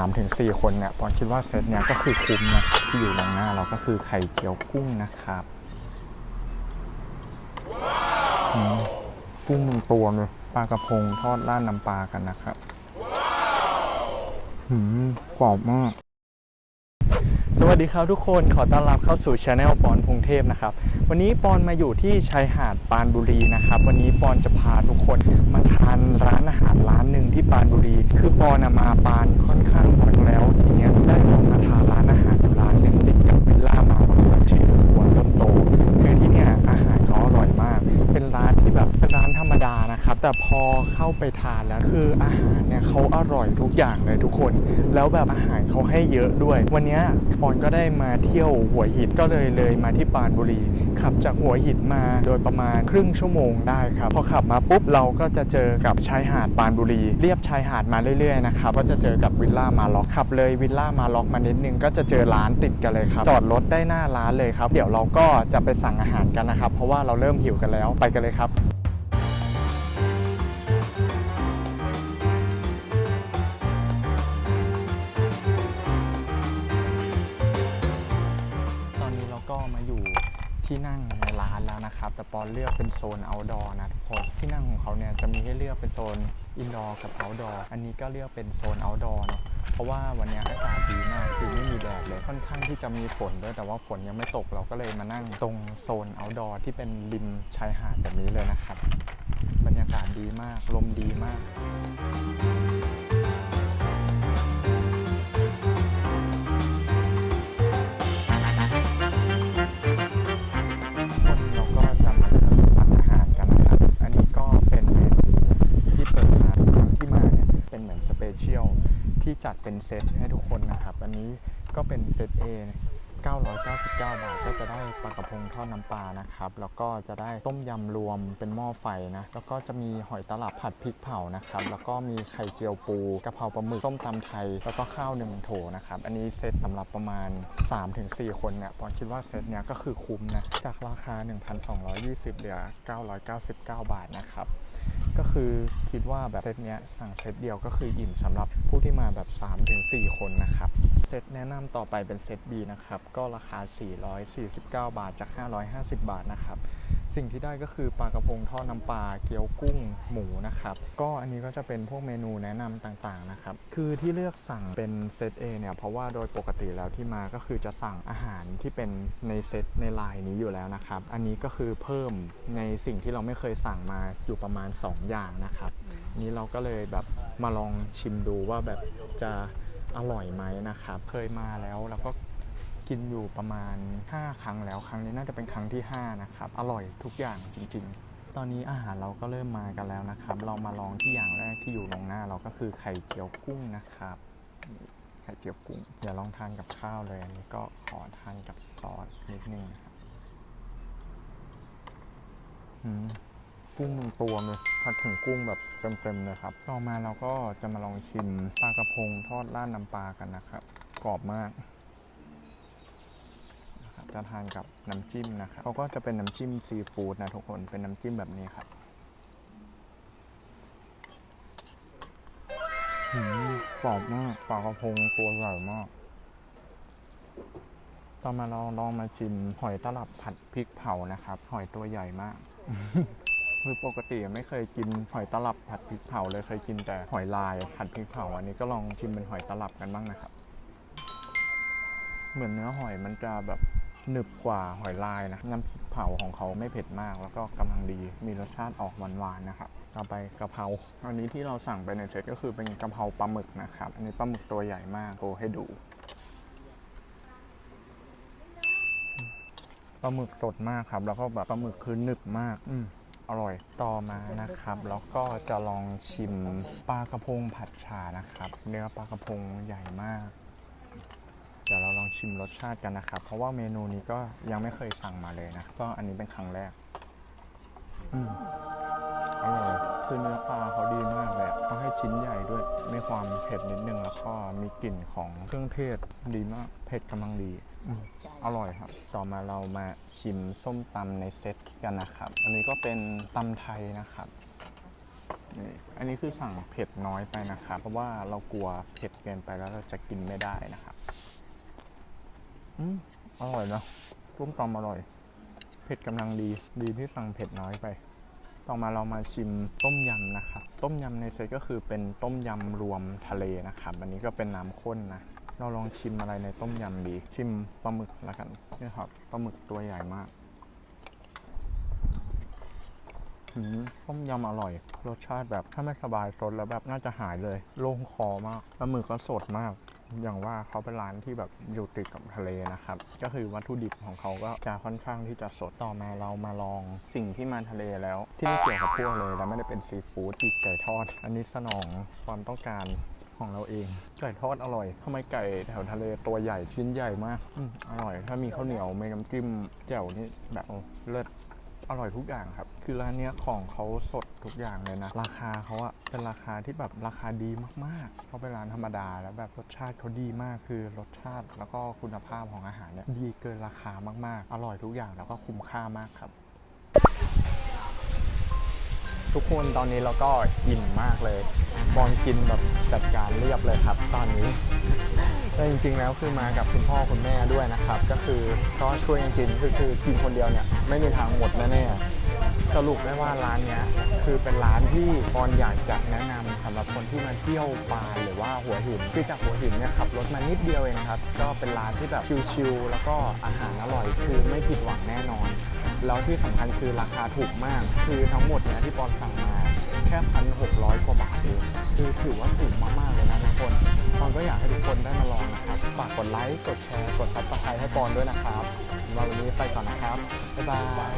3-4คนเนี่ยปอนคิดว่าเซตเนี้ยก็คือคุ้มนะที่อยู่ตรงหน้าเราก็คือไข่เจียวกุ้งนะครับอืมกุ้งหนึ่งตัวเลยปลากระพงทอดราดน้ำปลากันนะครับหืมกรอบมาก สวัสดีครับทุกคนขอต้อนรับเข้าสู่ช anel ปอนพงเทพนะครับ วันนี้ปอนมาอยู่ที่ชายหาดปานบุรีนะครับ วันนี้ปอนจะพาทุกคนมาทานร้าน ที่ปรานบุรี คือปอนมาปรานค่อนข้างบ่อยแล้วทีเนี้ย ธรรมดานะครับ แต่พอเข้าไปทานแล้วคืออาหารเนี่ยเขาอร่อยทุกอย่างเลยทุกคน แล้วแบบอาหารเขาให้เยอะด้วย วันนี้ปอนก็ได้มาเที่ยวหัวหินก็เลยเลยมาที่ปานบุรีขับจากหัวหินมาโดยประมาณครึ่งชั่วโมงได้ครับ พอขับมาปุ๊บเราก็จะเจอกับชายหาดปานบุรี เรียบชายหาดมาเรื่อยๆนะครับก็จะเจอกับวิลล่ามาล็อกขับเลยวิลล่ามาล็อกมานิดนึงก็จะเจอร้านติดกันเลยครับ จอดรถได้หน้าร้านเลยครับ เดี๋ยวเราก็จะไปสั่งอาหารกันนะครับ เพราะว่าเราเริ่มหิวกันแล้วไปกันเลยครับ ตอนนี้เราก็มาอยู่ที่นั่งในร้านแล้วนะครับ แต่ปอนเลือกเป็นโซน outdoor นะทุกคนที่นั่งของเขาเนี่ยจะมีให้เลือกเป็นโซน indoor กับ outdoor อันนี้ก็เลือกเป็นโซน outdoor เนอะเพราะว่าวันนี้อากาศดีมากคือไม่มีแดดเลยค่อนข้างที่จะมีฝนด้วยแต่ว่าฝนยังไม่ตกเราก็เลยมานั่งตรงโซน outdoor ที่เป็นริมชายหาดแบบนี้เลยนะครับ บรรยากาศดีมากลมดีมาก ที่จัดเป็นเซตให้ทุกคนนะครับ อันนี้ก็เป็นเซต A 999 บาทก็จะได้ปลากระพงทอดน้ำปลานะครับ แล้วก็จะได้ต้มยำรวมเป็นหม้อไฟนะ แล้วก็จะมีหอยตลับผัดพริกเผานะครับ แล้วก็มีไข่เจียวปูกะเพราปลาหมึกส้มตำไทย แล้วก็ข้าวหนึ่งโถนะครับ อันนี้เซตสำหรับประมาณ 3-4 คนเนี่ยปอนคิดว่าเซตเนี้ยก็คือคุ้มนะ จากราคา 1,220 เหลือ 999 บาทนะครับก็คือคิดว่าแบบเซตเนี้ยสั่งเซตเดียวก็คืออิ่มสำหรับ ที่มาแบบ 3-4 คนนะครับ เซตแนะนำต่อไปเป็นเซต B นะครับ ก็ราคา 449 บาทจาก 550 บาทนะครับ สิ่งที่ได้ก็คือปลากระพงทอดน้ำปลาเกี๊ยวกุ้งหมูนะครับ ก็อันนี้ก็จะเป็นพวกเมนูแนะนำต่างๆนะครับ คือที่เลือกสั่งเป็นเซต A เนี่ยเพราะว่าโดยปกติแล้วที่มาก็คือจะสั่งอาหารที่เป็นในเซตในไลน์นี้อยู่แล้วนะครับ อันนี้ก็คือเพิ่มในสิ่งที่เราไม่เคยสั่งมาอยู่ประมาณ 2 อย่างนะครับ นี้เราก็เลยแบบมาลองชิมดูว่าแบบจะอร่อยไหมนะครับ เคยมาแล้วแล้วก็ กินอยู่ประมาณ 5 ครั้งแล้วครั้งนี้น่าจะเป็นครั้งที่ 5 นะครับ อร่อยทุกอย่างจริง ๆ ตอนนี้อาหารเราก็เริ่มมากันแล้วนะครับ เรามาลองที่อย่างแรกที่อยู่ตรงหน้าเราก็คือไข่เจียวกุ้งนะครับไข่เจียวกุ้งอย่าลองทานกับข้าวเลยอันนี้ก็ขอทานกับซอสนิดนึงครับกุ้งหนึ่งตัวเลยผัดถึงกุ้งแบบเต็มๆเลยครับ ต่อมาเราก็จะมาลองชิมปลากระพงทอดราดน้ำปลากันนะครับ กรอบมาก ครับจะทานกับน้ำจิ้มนะครับเขาก็จะเป็นน้ำจิ้มซีฟู้ดนะทุกคนเป็นน้ำจิ้มแบบนี้ครับหืมกรอบมากปลากระพงตัวใหญ่มากต่อมาเราลองมาชิมหอยตลับผัดพริกเผานะครับ หอยตัวใหญ่มากคือปกติไม่เคยกินหอยตลับผัดพริกเผาเลยเคยกินแต่หอยลายผัดพริกเผาอันนี้ก็ลองชิมเป็นหอยตลับกันบ้างนะครับ เหมือนเนื้อหอยมันจะแบบ หนึบกว่าหอยลายนะ น้ำพริกเผาของเขาไม่เผ็ดมาก แล้วก็กำลังดี มีรสชาติออกหวานๆนะครับต่อไปกะเพรา อันนี้ที่เราสั่งไปในเซตก็คือเป็นกะเพราปลาหมึกนะครับ อันนี้ปลาหมึกตัวใหญ่มากโชว์ให้ดู ปลาหมึกสดมากครับ แล้วก็แบบปลาหมึกคือหนึบมาก อืมอร่อย ต่อมานะครับ แล้วก็จะลองชิมปลากระพงผัดฉ่านะครับ เนื้อปลากระพงใหญ่มาก ดี๋ยวเราลองชิมรสชาติกันนะครับ เพราะว่าเมนูนี้ก็ยังไม่เคยสั่งมาเลยนะก็อันนี้เป็นครั้งแรก อืมอร่อยคือเนื้อปลาเขาดีมากเลยอะเขาให้ชิ้นใหญ่ด้วยมีความเผ็ดนิดนึงแล้วก็มีกลิ่นของเครื่องเทศดีมาก เผ็ดกำลังดีอืมอร่อยครับ ต่อมาเรามาชิมส้มตำในเซตกันนะครับ อันนี้ก็เป็นตำไทยนะครับนี่อันนี้คือสั่งเผ็ดน้อยไปนะครับ เพราะว่าเรากลัวเผ็ดเกินไปแล้วเราจะกินไม่ได้นะครับ อืมอร่อยเนอะต้มตำอร่อย เผ็ดกำลังดี ดีที่สั่งเผ็ดน้อยไป ต่อมาเรามาชิมต้มยำนะครับต้มยำในเซตก็คือเป็นต้มยำรวมทะเลนะครับอันนี้ก็เป็นน้ำข้นนะ เราลองชิมอะไรในต้มยำดี ชิมปลาหมึกแล้วกันนี่ครับปลาหมึกตัวใหญ่มากต้มยำอร่อย รสชาติแบบถ้าไม่สบายสดแล้วแบบน่าจะหายเลย โล่งคอมากปลาหมึกก็สดมาก อย่างว่าเขาเป็นร้านที่แบบอยู่ติดกับทะเลนะครับ ก็คือวัตถุดิบของเขาก็จะค่อนข้างที่จะสดต่อมาเรามาลองสิ่งที่มาทะเลแล้ว ที่ไม่เกี่ยวกับพวกเลยและไม่ได้เป็นซีฟู้ดปีกไก่ทอด อันนี้สนองความต้องการของเราเอง ไก่ทอดอร่อยทำไมไก่แถวทะเลตัวใหญ่ชิ้นใหญ่มากออร่อย ถ้ามีข้าวเหนียวมีน้ำจิ้มแจ่วนี่แบบเลิศอร่อยทุกอย่างครับ คือร้านเนี้ยของเขาสด ทุกอย่างเลยนะ ราคาเขาอะเป็นราคาที่แบบราคาดีมากๆเขาเป็นร้านธรรมดาแล้วแบบรสชาติเขาดีมากคือรสชาติแล้วก็คุณภาพของอาหารเนี่ยดีเกินราคามากๆ อร่อยทุกอย่างแล้วก็คุ้มค่ามากครับ ทุกคนตอนนี้เราก็อิ่มมากเลยบอลกินแบบจัดการเรียบเลยครับ ตอนนี้แต่จริงๆ แล้วคือมากับคุณพ่อคุณแม่ด้วยนะครับ ก็คือก็ช่วยกันกินคือคือกินคนเดียวเนี่ยไม่มีทางหมดแน่ๆ สรุปได้ว่าร้านเนี้ยคือเป็นร้านที่บอลอยากจะแนะนำสำหรับคนที่มาเที่ยวปานหรือว่าหัวหินคือจากหัวหินเนี่ยขับรถมานิดเดียวเองครับ ก็เป็นร้านที่แบบชิลๆแล้วก็อาหารอร่อยคือไม่ผิดหวังแน่นอน แล้วที่สำคัญคือราคาถูกมาก คือทั้งหมดเนี่ยที่ปอนสั่งมาแค่พันหกร้อยกว่าบาทเองคือถือว่าถูกมากๆเลยนะทุกคนปอนก็อยากให้ทุกคนได้มาลองนะครับฝากกดไลค์กดแชร์กดซับสไครต์ให้ปอนด้วยนะครับสำหรับวันนี้ไปก่อนนะครับบ๊ายบาย